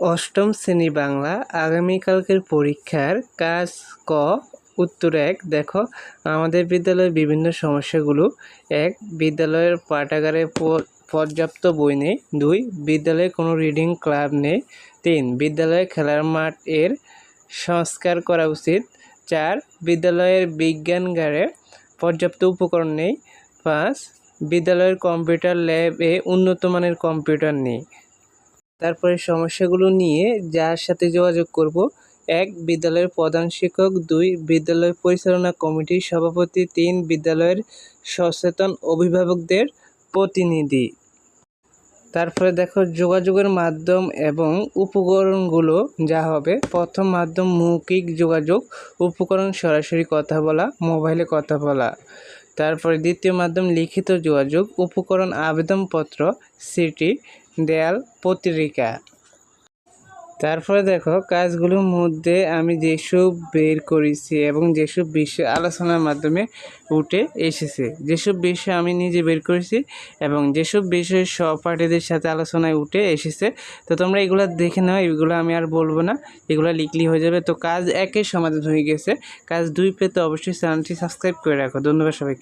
অষ্টম শ্রেণি বাংলা আগামীকালকের পরীক্ষার কাজ ক, উত্তর এক। দেখো, আমাদের বিদ্যালয়ের বিভিন্ন সমস্যাগুলো। এক, বিদ্যালয়ের পাঠাগারে পর্যাপ্ত বই নেই। দুই, বিদ্যালয়ে কোনো রিডিং ক্লাব নেই। তিন, বিদ্যালয়ে খেলার মাঠ এর সংস্কার করা উচিত। চার, বিদ্যালয়ের বিজ্ঞানগারে পর্যাপ্ত উপকরণ নেই। পাঁচ, বিদ্যালয়ের কম্পিউটার ল্যাবে উন্নত মানের কম্পিউটার নেই। তারপরে সমস্যাগুলো নিয়ে যার সাথে যোগাযোগ করব। এক, বিদ্যালয়ের প্রধান শিক্ষক। দুই, বিদ্যালয় পরিচালনা কমিটির সভাপতি। তিন, বিদ্যালয়ের সচেতন অভিভাবকদের প্রতিনিধি। তারপরে দেখো যোগাযোগের মাধ্যম এবং উপকরণগুলো যা হবে। প্রথম মাধ্যম মৌখিক যোগাযোগ, উপকরণ সরাসরি কথা বলা, মোবাইলে কথা বলা। তারপরে দ্বিতীয় মাধ্যম লিখিত যোগাযোগ, উপকরণ, আবেদনপত্র, সিটি, দেয়াল, পত্রিকা। তারপরে দেখো, কাজগুলোর মধ্যে আমি যেসব বের করেছি এবং যেসব বিষয় আলোচনার মাধ্যমে উঠে এসেছে, যেসব বিষয় আমি নিজে বের করেছি এবং যেসব বিষয় সহপাঠীদের সাথে আলোচনায় উঠে এসেছে, তো তোমরা এগুলো দেখে নাও, এগুলো আমি আর বলব না, এগুলো লিখলি হয়ে যাবে। তো কাজ একের সমাধান হয়ে গেছে, কাজ দুই পেতে অবশ্যই চ্যানেলটি সাবস্ক্রাইব করে রাখো। ধন্যবাদ সবাইকে।